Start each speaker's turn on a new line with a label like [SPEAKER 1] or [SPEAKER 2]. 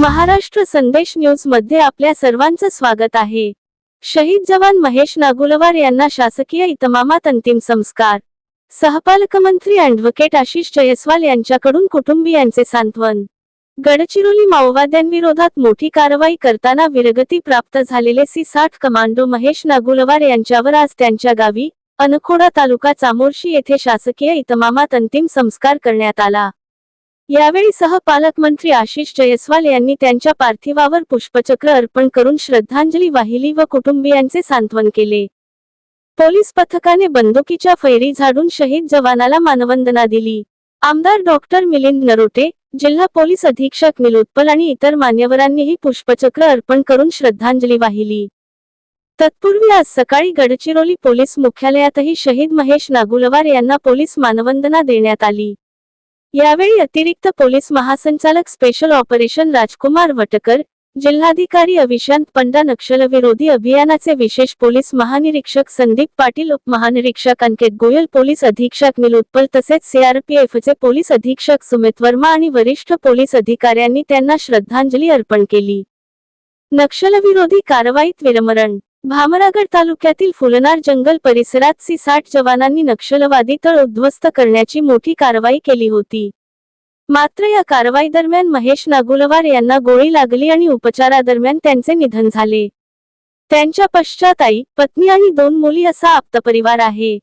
[SPEAKER 1] महाराष्ट्र संदेश न्यूजमध्ये आपल्या सर्वांचं स्वागत आहे. शहीद जवान महेश नागुलवार यांना शासकीय इतमामात अंतिम संस्कार. सहपालकमंत्री अॅडव्होकेट आशिष जयस्वाल यांच्याकडून कुटुंबियांचे सांत्वन. गडचिरोली माओवाद्यांविरोधात मोठी कारवाई करताना विरगती प्राप्त झालेले सी साठ कमांडो महेश नागुलवार यांच्यावर आज त्यांच्या गावी अनखोडा तालुका चामोर्शी येथे शासकीय इतमामात अंतिम संस्कार करण्यात आला. यावेळी सहपालकमंत्री आशिष जयस्वाल यांनी त्यांच्या पार्थिवावर पुष्पचक्र अर्पण करून श्रद्धांजली वाहिली व कुटुंबियांचे सांत्वन केले. पोलीस पथकाने बंदुकीच्या फैरी झाडून शहीद जवानाला मानवंदना दिली. आमदार डॉक्टर मिलिंद नरोटे जिल्हा पोलीस अधीक्षक निलोत्पल आणि इतर मान्यवरांनीही पुष्पचक्र अर्पण करून श्रद्धांजली वाहिली. तत्पूर्वी आज सकाळी गडचिरोली पोलीस मुख्यालयातही शहीद महेश नागुलवार यांना पोलीस मानवंदना देण्यात आली. यावेळी अतिरिक्त पोलीस महासंचालक स्पेशल ऑपरेशन राजकुमार वटकर जिल्हाधिकारी अविशांत पंडा नक्षलविरोधी अभियानाचे विशेष पोलीस महानिरीक्षक संदीप पाटील उपमहानिरीक्षक अंकित गोयल पोलीस अधीक्षक निलोत्पल तसेच सीआरपीएफचे पोलीस अधीक्षक सुमित वर्मा आणि वरिष्ठ पोलीस अधिकाऱ्यांनी त्यांना श्रद्धांजली अर्पण केली. नक्षलविरोधी कारवाईत विरमरण भामरागड तालुक्यातील फुलनार जंगल परिसरात सी साठ जवानांनी नक्षलवादी तळ उद्ध्वस्त करण्याची मोठी कारवाई केली होती. मात्र या कारवाई दरम्यान महेश नागुलवार यांना गोळी लागली आणि उपचारादरम्यान त्यांचे निधन झाले. त्यांच्या पश्चात आई पत्नी आणि दोन मुली असा आप्तपरिवार आहे.